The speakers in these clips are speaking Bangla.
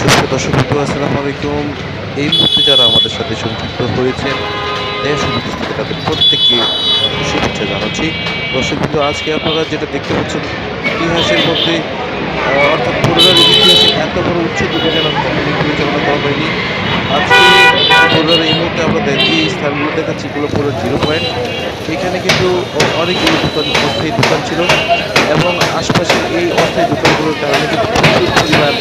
সুপ্রিয় দর্শক, বন্ধু, আসসালামু আলাইকুম। এই মুহূর্তে যারা আমাদের সাথে সংযুক্ত হয়েছেন, দেশ তাদের প্রত্যেককে শুভেচ্ছা জানাচ্ছি। দর্শক, বন্ধু, আজকে আপনারা যেটা দেখতে পাচ্ছেন, ইতিহাসের মধ্যে অর্থাৎ পুরোটার ইতিহাসে এত বড় উচ্চ দুর্ঘটনা পরিচালনা করা হয়নি। আজকে পুরোটার এই মুহূর্তে আমরা দেখি স্থানগুলো দেখাচ্ছি, এগুলো পুরো জিরো পয়েন্ট এখানে কিন্তু অনেকগুলো দোকান, অস্থায়ী দোকান ছিল। এবং আশপাশের এই অস্থায়ী দোকানগুলোর কারণে কিন্তু প্রচুর পরিমাণ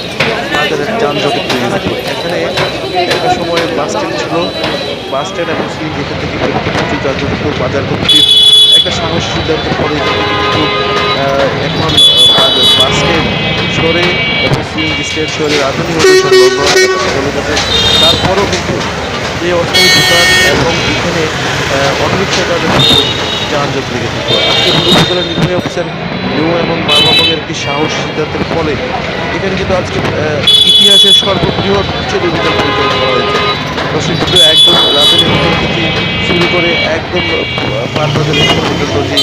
বাজারের যানজট তৈরি হতো এখানে একটা সময় বাস স্ট্যান্ড ছিল। বাস স্ট্যান্ড এবং সিএনজি যেখান থেকে প্রচুর যানজট বাজার কমিটির একটা সাহস সিদ্ধান্তের পরে কিন্তু এখন বাস স্ট্যান্ড সরে এবং সিএনজি স্ট্যান্ড সরে গেছে তারপরও কিন্তু এই দোকান এবং এখানে অটোরিক্সা উপর যানজট লেগে থাকতো আজকে উপজেলা নির্বাহী অফিসার নিউ এবং বাংলাবঙ্গের একটি সাহস সিদ্ধান্তের ফলে এখানে কিন্তু আজকে ইতিহাসের সর্ববৃহৎ উচ্ছেদ অভিযান পরিচালনা করা হয়েছে। দর্শক একদম রাজনীতি থেকে শুরু করে একদম পারবাজার পর্যন্ত যে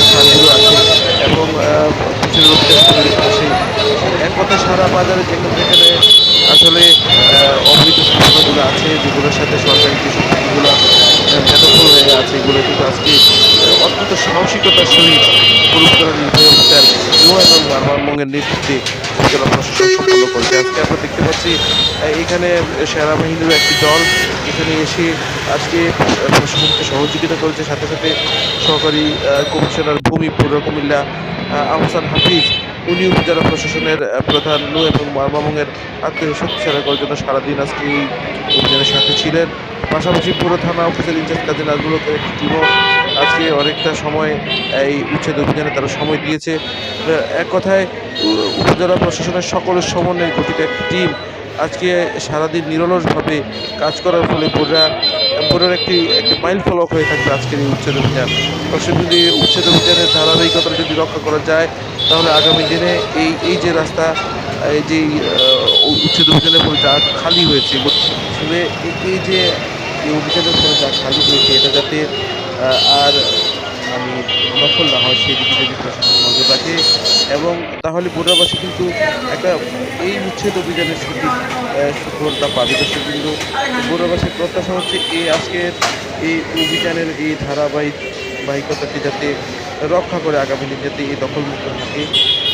স্থানগুলো আছে এবং আহ, উচ্ছেদ অভিযান পাশে এক সারা বাজারে যেখানে যেখানে আসলে অবৈধ স্থাপনাগুলো আছে যেগুলোর সাথে সরকারি যে সম্পত্তিগুলো বেদখল হয়ে আছে এগুলো কিন্তু আজকে অত্যন্ত সাহসিকতার সহিত পুরস্কার ইউ এবং মানবঙ্গের নেতৃত্বে জেলা প্রশাসন সম্পন্ন করেছে। আজকে আমরা দেখতে পাচ্ছি এখানে সেনাবাহিনীর একটি দল এখানে এসে আজকে প্রশাসনকে সহযোগিতা করেছে। সাথে সাথে সহকারী কমিশনার ভূমি পৌর কুমিল্লা আহ, আহসান হাফিজ উনি উপজেলা প্রশাসনের প্রধান নু এবং মারমামঙ্গের আত্মীয় শক্তিশালী করার জন্য সারাদিন আজকে এই অভিযানের সাথে ছিলেন। পাশাপাশি পুরো থানা অফিসের ইনচার্জ কাজী নাজমুল একটি টিমও আজকে অনেকটা সময় এই উচ্ছেদ অভিযানে তারা সময় দিয়েছে। এক কথায় উপজেলা প্রশাসনের সকলের সমন্বয়ে গঠিত একটি টিম আজকে সারাদিন নিরলসভাবে কাজ করার ফলে বোরা বোরার একটি একটি মাইল ফলক হয়ে থাকবে আজকের এই উচ্ছেদ অভিযান। যদি উচ্ছেদ অভিযানের ধারাবাহিকতা যদি রক্ষা করা যায়, তাহলে আগামী দিনে এই এই যে রাস্তা, এই যে উচ্ছেদ অভিযানের ফলে যা খালি হয়েছে এই যে, এই অভিযানের ফলে যা খালি হয়েছে, এটা যাতে আর মানে দখল না হয় সেই দিকে যদি প্রশাসন নজর রাখে। এবং তাহলে বোরাবাসী কিন্তু একটা এই উচ্ছেদ অভিযানের সঠিক সুফলতা পাবে। দর্শক কিন্তু বোরাবাসীর প্রত্যাশা হচ্ছে এই আজকের এই অভিযানের এই ধারাবাহিক বাহিকতাটি যাতে রক্ষা করে আগামী দিন যাতে এই দখলমুক্ত থাকে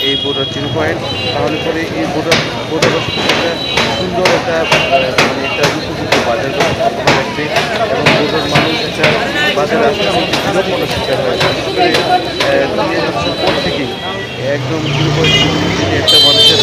এই বোর্ডার জিরো পয়েন্ট তাহলে পরে এই বোর্ডার বোর্ডাবাসীর একটা সুন্দর একটা মানে একটা উপযুক্ত বাজার ব্যবস্থা করা রাখবে এবং বোর্ডার বাজারে আসলে করে একদম জিরো পয়েন্ট একটা মানুষের